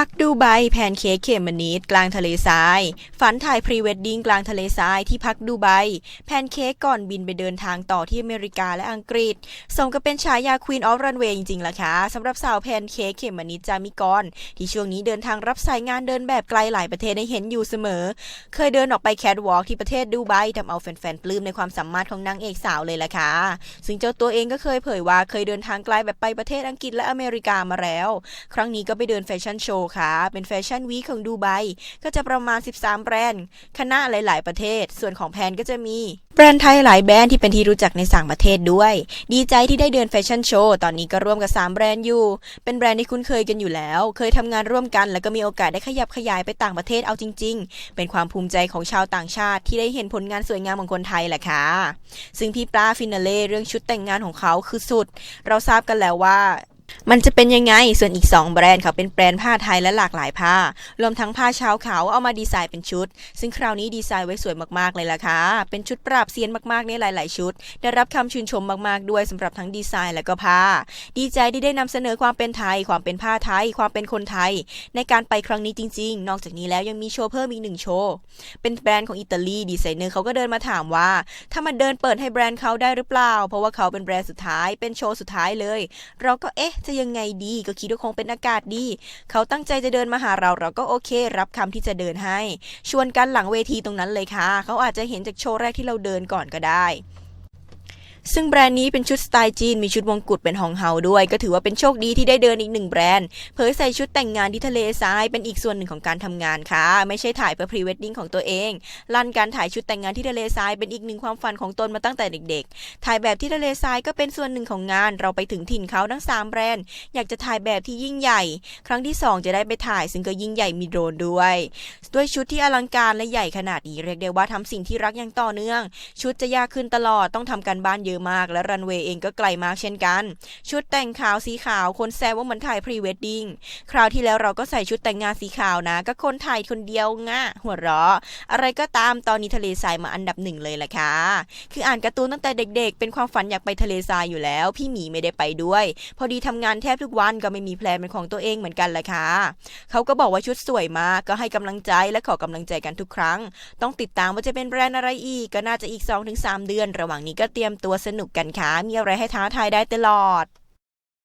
พักดูไบแพนเค้กเขมนิดกลางทะเลทราย ฝันถ่ายพรีเวดดิ้งกลางทะเลทรายที่พักดูไบแพนเค้กก่อนบินไปเดินทางต่อที่อเมริกาและอังกฤษสมกับเป็นฉายา Queen of Runway จริงๆล่ะค่ะสำหรับสาวแพนเค้กเขมนิดจามิกร ที่ช่วงนี้เดินทางรับสายงานเดินแบบไกลหลายประเทศให้เห็นอยู่เสมอ เคยเดินออกไปแคทวอล์กที่ประเทศดูไบทำเอาแฟนๆปลื้มในความสามารถของนางเอกสาวเลยล่ะค่ะซึ่งเจ้าตัวเองก็เคยเผยว่าเคยเดินทางไกลแบบไปประเทศอังกฤษและอเมริกามาแล้ว ครั้งนี้ก็ไปเดินแฟชั่นโชว์ค่ะ เป็นแฟชั่นวีคของดูไบก็จะประมาณ 13 แบรนด์ คณะหลาย ๆ ประเทศ ส่วนของแพนก็จะมีแบรนด์ไทยหลายแบรนด์ที่เป็นที่รู้จักในต่างประเทศด้วย ดีใจที่ได้เดินแฟชั่นโชว์ ตอนนี้ก็ร่วมกับ 3 แบรนด์อยู่ เป็นแบรนด์ที่คุ้นเคยกันอยู่แล้ว เคยทำงานร่วมกัน แล้วก็มีโอกาสได้ขยับขยายไปต่างประเทศเอาจริง ๆ เป็นความภูมิใจของชาวต่างชาติ ที่ได้เห็นผลงานสวยงามของคนไทยแหละค่ะ ซึ่งพี่ปลาฟินาเล่เรื่องชุดแต่งงานของเขาคือสุด เราทราบกันแล้วว่า มันจะเป็นยังไง ส่วนอีก 2 แบรนด์เขาเป็นแบรนด์ผ้าไทยและหลากหลายผ้ารวมทั้งผ้าชาวเขาเอามาดีไซน์เป็นชุด ซึ่งคราวนี้ดีไซน์ไว้สวยมากๆเลยล่ะค่ะ เป็นชุดปราบเซียนมากๆในหลาย ๆ ชุด ได้รับคำชื่นชมมากๆด้วยสำหรับทั้งดีไซน์และก็ผ้า ดีใจที่ได้นำเสนอความเป็นไทย ความเป็นผ้าไทย ความเป็นคนไทย ในการไปครั้งนี้จริง ๆ นอกจากนี้แล้วยังมีโชว์เพิ่มอีกหนึ่งโชว์ เป็นแบรนด์ของอิตาลีดีไซเนอร์เขาก็เดินมาถามว่า ถ้ามาเดินเปิดให้แบรนด์เขาได้หรือเปล่า เพราะว่าเขาเป็นแบรนด์สุดท้าย เป็นโชว์สุดท้ายเลย เราก็เอ๊ะจะยังไงดี ก็คิดว่าคงเป็นอากาศดี เขาตั้งใจจะเดินมาหาเราเราก็โอเค รับคำที่จะเดินให้ ชวนกันหลังเวทีตรงนั้นเลยค่ะ เขาอาจจะเห็นจากโชว์แรกที่เราเดินก่อนก็ได้ ซึ่งแบรนด์นี้เป็นชุดสไตล์จีนมีชุดมงกุฎเป็นฮองเฮาด้วย ก็ถือว่าเป็นโชคดีที่ได้เดินอีกหนึ่งแบรนด์เผยใส่ชุดแต่งงานที่ทะเลทรายเป็นอีกส่วนหนึ่งของการทำงานค่ะ ไม่ใช่ถ่ายเพื่อพรีเวดดิ้งของตัวเอง ลั่นการถ่ายชุดแต่งงานที่ทะเลทรายเป็นอีกหนึ่งความฝันของตนมาตั้งแต่เด็ก ๆ ถ่ายแบบที่ทะเลทรายก็เป็นส่วนหนึ่งของงาน เราไปถึงถิ่นเขาทั้งสามแบรนด์ อยากจะถ่ายแบบที่ยิ่งใหญ่ ครั้งที่สองจะได้ไปถ่าย ซึ่งก็ยิ่งใหญ่มีโดรนด้วย ด้วยชุดที่อลังการและใหญ่ขนาดนี้เรียกได้ว่าทำสิ่งที่รักอย่างต่อเนื่อง ชุดจะยากขึ้นตลอดต้องทำการบ้านเยอะมาก และรันเวย์เองก็ไกลมากเช่นกัน ชุดแต่งขาวสีขาวคนแซวว่าเหมือนถ่ายพรีเวดดิ้งคราวที่แล้วเราก็ใส่ชุดแต่งงานสีขาวนะ ก็คนถ่ายคนเดียวงะหัวเราะ อะไรก็ตามตอนนี้ทะเลทรายมาอันดับหนึ่งเลยแหละค่ะ คืออ่านการ์ตูนตั้งแต่เด็ก ๆ เป็นความฝันอยากไปทะเลทรายอยู่แล้ว พี่หมีไม่ได้ไปด้วย พอดีทำงานแทบทุกวันก็ไม่มีแพลนเป็นของตัวเองเหมือนกันแหละค่ะเขาก็บอกว่าชุดสวยมากก็ให้กำลังใจและขอกำลังใจกันทุกครั้ง ต้องติดตามว่าจะเป็นแบรนด์อะไรอีกก็น่าจะอีก 2-3 เดือน ระหว่างนี้ก็เตรียมตัวสนุกกันค่ะ มีอะไรให้ท้าทายได้ตลอด